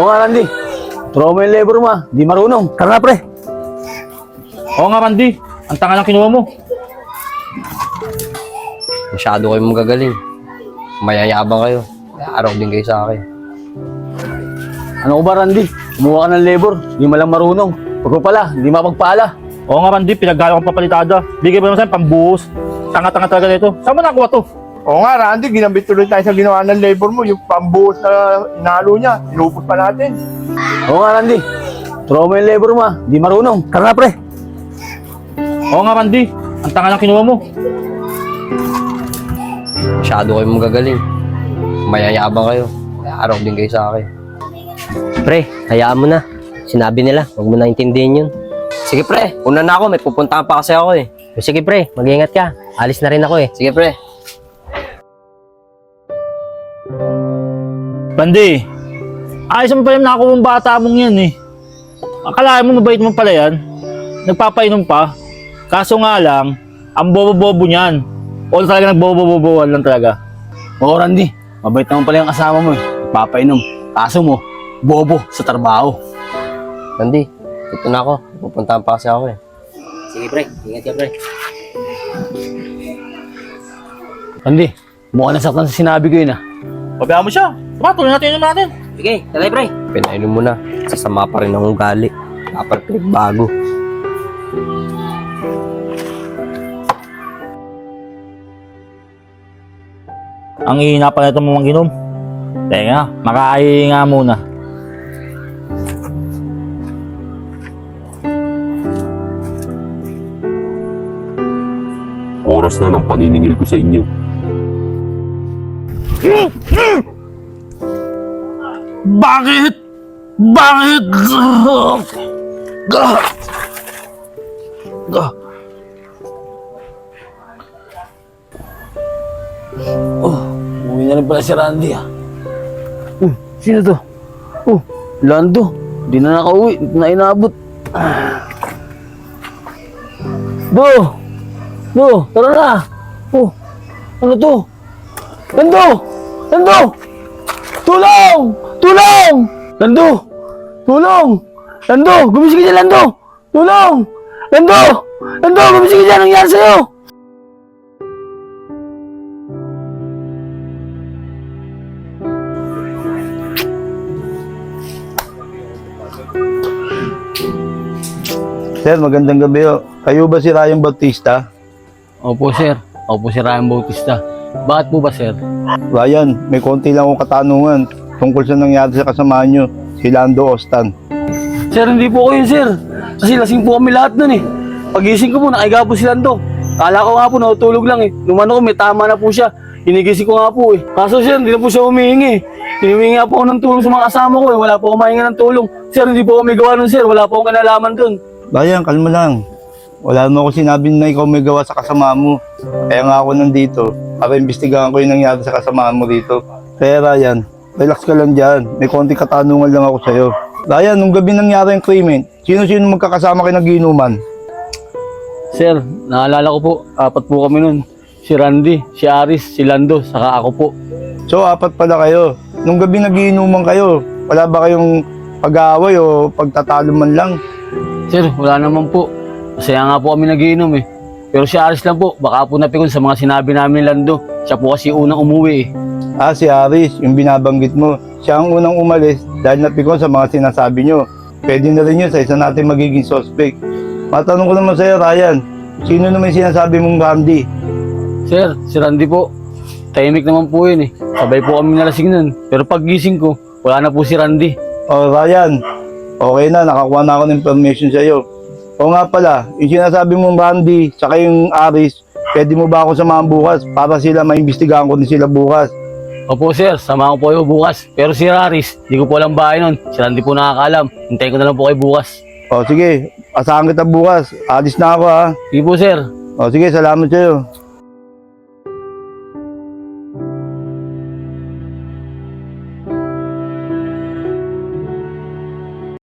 Oo nga, Randy. Mo yung labor mo, ah. Di marunong. Tara na, pre. Oo nga, Randy. Ang tanga ng kinuha mo. Masyado kayo magagaling. Mayayabang kayo. Araw din kayo sa akin. Ano ko ba, Randy? Kumuha ka ng labor. Di malang marunong. Pag pala, di mapagpala. Oo nga, Randy. Pinagkala kong papalitada. Bigay mo naman sa'yo pambuhos. Tanga-tanga talaga nito. Saan mo nakuha to? Oo nga, Randy, ginamit tuloy tayo sa ginawa ng labor mo. Yung pambuhos na inalo niya, inupos pa natin. Oo nga, Randy. Throw mo yung labor mo, ah. Di marunong. Tara na, pre. Oo nga, Randy. Ang tanga ng kinuha mo. Masyado kayo magagaling. Mayayabang kayo. Araw din kayo sa akin. Pre, hayaan mo na. Sinabi nila, huwag mo na intindihin yun. Sige pre, una na ako. May pupuntahan pa kasi ako eh. Sige pre, mag-ingat ka. Alis na rin ako eh. Sige pre. Randy. Ayos mo pa yung nakakuha mong bata mong yan eh. Akala mo mabait mo pala yan. Nagpapainom pa. Kaso nga lang, ang bobo-bobo niyan. O talaga nagbobo-bobo lang talaga. Oo, Randy. Mabait naman pala yung kasama mo, eh. Papainom. Kaso mo, bobo sa trabaho. Randy, ito na ako. Pupuntahan pa kasi ako eh. Sige pre, ingat ka pre. Randy, mukhang nasaktan sa sinabi ko yun, ah. Pabayaan mo siya. Tara, tuloy natin yun natin. Sige, talay pre. Pinainom mo na. Sasama pa rin ang ugali. Dapat pinagbago. Ang ihina pa na itong mga ginom. Teka, makaayi nga muna. Oras na ng paniningil ko sa inyo. Bakit? Bakit? Uwi na rin pala si Randy, ah. Uh, sino to? Uh, Lando. Di na nakauwi. Di na inabot. Ah. Do! Do! Tara na! Oh! Ano to? Lando! Lando! Tulong! Lando! Tulong! Lando! Gumising ka dyan, Lando! Tulong! Lando! Lando! Gumising ka dyan! Anong nangyari sa'yo? Sir, magandang gabi. oh. Kayo ba si Ryan Bautista? Opo, sir. Opo, si Ryan Bautista. Bakit po ba, sir? Ryan, may konti lang akong katanungan tungkol sa nangyari sa kasama nyo, si Lando Ostan. Sir, hindi po ko yun, sir. Kasi lasing po kami lahat nun eh. Pagising ko po, nakaiga po si Lando. Kala ko nga po, natutulog lang eh. Lumano ko, may tama na po siya. Inigising ko nga po eh. Kaso sir, hindi na po siya humihingi. Hinihingi nga po ako ng tulong sa mga kasama ko eh. Wala po ako mahinga ng tulong. Sir, hindi po kami gawa nun, sir. Wala po akong kanalaman dun. Ryan, kalma lang. Wala mo ako sinabi na ikaw may gawa sa kasama mo. Kaya nga ako nandito para imbestigahan ko yung nangyari sa kasama mo dito. Kaya Ryan, relax ka lang dyan. May konti katanungan lang ako sa'yo. Ryan, nung gabi nangyari yung krimen, sino-sino magkakasama kayo nagiinuman? Sir, naalala ko po, apat po kami nun. Si Randy, si Aris, si Lando, saka ako po. So, apat pala kayo. Nung gabi nagiinuman kayo, wala ba kayong pag-aaway o pagtatalo man lang? Sir, wala naman po. Masaya nga po kami nagiinom eh. Pero si Aris lang po, baka po napikon sa mga sinabi namin ni Lando. Siya po kasi unang umuwi eh. Ah, si Aris, yung binabanggit mo. Siya ang unang umalis dahil napikon sa mga sinasabi nyo. Pwede na rin yun sa isa natin magiging suspect. Matanong ko naman sa'yo, Ryan. Sino naman yung sinasabi mong Randy? Sir, si Randy po. Tahimik naman po yun eh. Sabay po kami nalasing nun. Pero pag gising ko, wala na po si Randy. Oh, Ryan. Okay na, nakakuha na ako ng information sa'yo. O nga pala, yung sinasabi mong Randy, tsaka yung Aris, pwede mo ba ako samahan bukas para sila maimbestigahan ko din sila bukas? Opo sir, samahan ko po kayo bukas. Pero si Aris, di ko po alam bahay nun. Si Randy po nakakalam. Hintayin ko na lang po kayo bukas. O sige, asahan kita bukas. Alis na ako ha. Sige po sir. O sige, salamat sa'yo.